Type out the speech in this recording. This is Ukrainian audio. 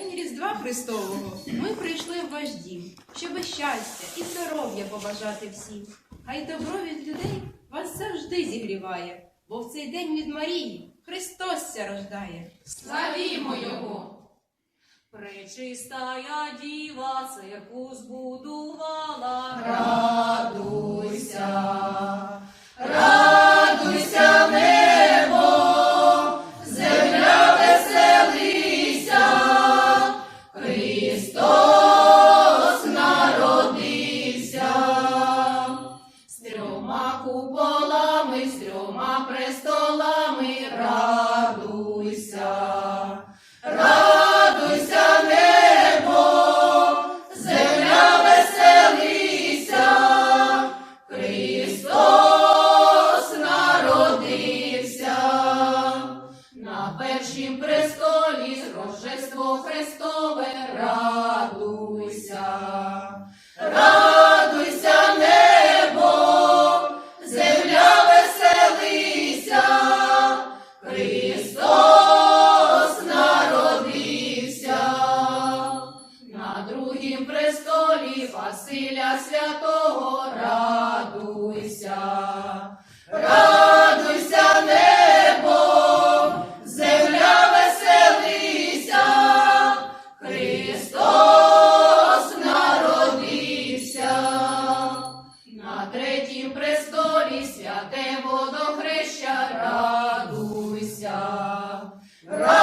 День Різдва Христового ми прийшли в ваш дім, щоби щастя і здоров'я побажати всім. Хай добро від людей вас завжди зігріває, бо в цей день від Марії Христос ся рождає. Славімо Його! Пречистая діва церкву збудувала. Радуйся, престолами, радуйся, радуйся, небо, земля веселися, Христос народився, на першім престолі Рождество Христове, радуйся, престолі Василя Святого радуйся, радуйся, небо, земля веселися, Христос народився. На третім престолі святе водохреща радуйся, радуйся,